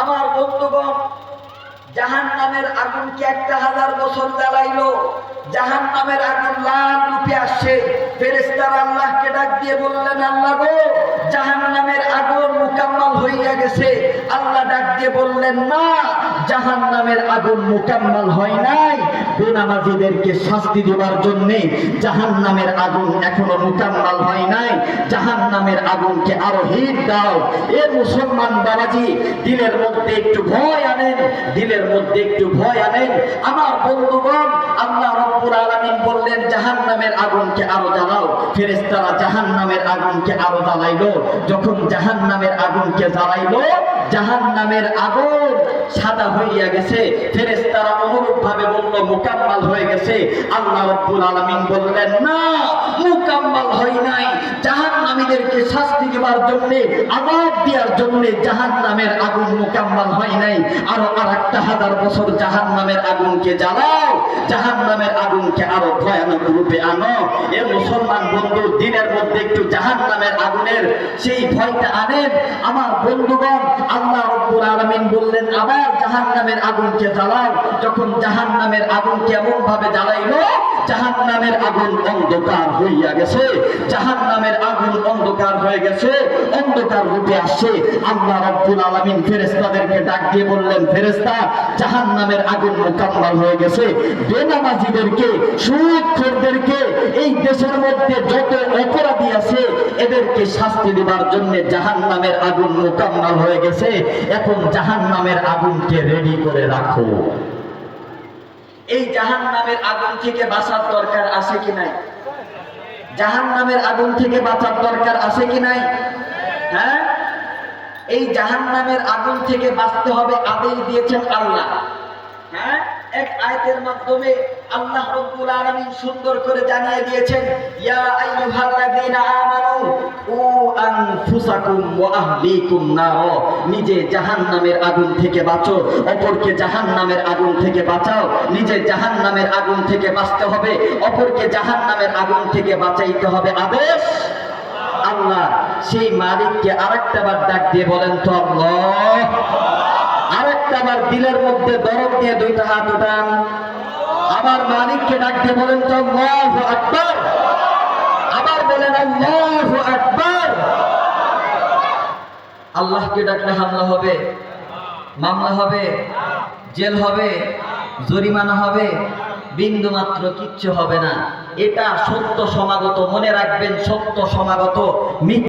আমার বন্ধুগণ জাহান নামের আগুন কি একটা হাজার বছর জ্বালাইলো? জাহান নামের আগুন লাল রূপে আসছে। ফেরেস্তার আল্লাহকে ডাক দিয়ে বললেন, আল্লাহ গো জাহান নামের আগুন মোকাম্মল হইয়া গেছে। আল্লাহ ডাক দিয়ে বললেন, না জাহান নামের আগুন মোকাম্মল হয় নাই। বেনামাজিদেরকে শাস্তি দেওয়ার জন্যে জাহান নামের আগুন এখনও মোকাম্মল হয় নাই। জাহান নামের আগুনকে আরও হিট দাও। এ মুসলমান বাবাজি, দিলের মধ্যে একটু ভয় আনেন, দিলের মধ্যে একটু ভয় আনেন। আমার বন্ধুগণ, আল্লাহ রব্বুল আলামিন বললেন জাহান নামের আগুনকে আরও জ্বালাও। ফেরেশতারা জাহান নামের আগুনকে আরও জ্বালাইলো। যখন জাহান নামের আগুনকে জ্বালাইলো জাহান নামের আগুন সাদা হইয়া গেছে। ফেরেস্তারা অনুরূপ ভাবে বলল, মোকাম্মাল হয়ে গেছে। আল্লাহ রব্বুল আলামিন বললেন, না, মোকাম্মাল হয় নাই। জাহান দেওয়ার জন্য আজাদ দেওয়ার জন্য জাহান নামের আগুন মুকাম্মাল হয় নাই। আরও আর হাজার বছর জাহান নামের আগুনকে জ্বালাও জাহান নামের আগুনকে আরও ভয়ানক রূপে আনো। এ মুসলমান বন্ধু, দিনের মধ্যে একটু জাহান নামের আগুনের সেই ভয়টা আনেন। আমার বন্ধুগণ, আল্লাহ রব্বুল আলামিন বললেন, আবার জাহান নামের আগুনকে জ্বালাও। যখন জাহান নামের আগুনকে এমন ভাবে জ্বালাইলো জাহান নামের আগুন অন্ধকার হইয়া গেছে। জাহান নামের আগুন অন্ধকার হয়ে গেছে। অন্ধকার রূপে আসছে। আল্লাহ রব্বুল আলামিন ফেরেশতাদেরকে ডাক দিয়ে বললেন, ফেরেশতা জাহান নামের আগুন মোকাম্মল হয়ে গেছে। বেনামাজিদেরকে সুদখোরদেরকে এই দেশের মধ্যে যত অপরাধী আছে, এদেরকে শাস্তি দেবার জন্য জাহান নামের আগুন মোকাম্মল হয়ে গেছে। এখন জাহান নামের আগুনকে রেডি করে রাখো। এই জাহান নামের আগুন থেকে বাঁচার দরকার আছে কি নাই? জাহান নামের আগুন থেকে বাঁচার দরকার আছে কি নাই? হ্যাঁ? এই জাহান নামের আগুন থেকে বাঁচতে হবে আদেশ দিয়েছেন আল্লাহ। হ্যাঁ? এক আয়াতের মাধ্যমে আল্লাহ রব্বুল আলামিন সুন্দর করে জানিয়ে দিয়েছেন, ইয়া আইয়ুহাল্লাযীনা আমানু উ আনফুসাকুম ওয়া আহলিকুম নার। নিজে জাহান্নামের আগুন থেকে বাঁচো, অপরকে জাহান্নামের আগুন থেকে বাঁচাও। নিজে জাহান্নামের আগুন থেকে বাঁচতে হবে, অপরকে জাহান্নামের আগুন থেকে বাঁচাইতে হবে। আদেশ? আল্লাহ, সেই মালিককে আরেকটা বার ডাক দিয়ে বলেন তো আল্লাহ। আরেকটা বার দিলের মধ্যে দরদ দিয়ে দুইটা হাত উঠান। আমার মালিককে ডাক দিয়ে বলেন তো আকবার। আবার বলেন আকবার। আল্লাহকে ডাকলে হামলা হবে, মামলা হবে, জেল হবে, জরিমানা হবে, বিন্দু মাত্র কিচ্ছু হবে না। এটা সত্য সমাগত, মনে রাখবেন, সত্য সমাগত।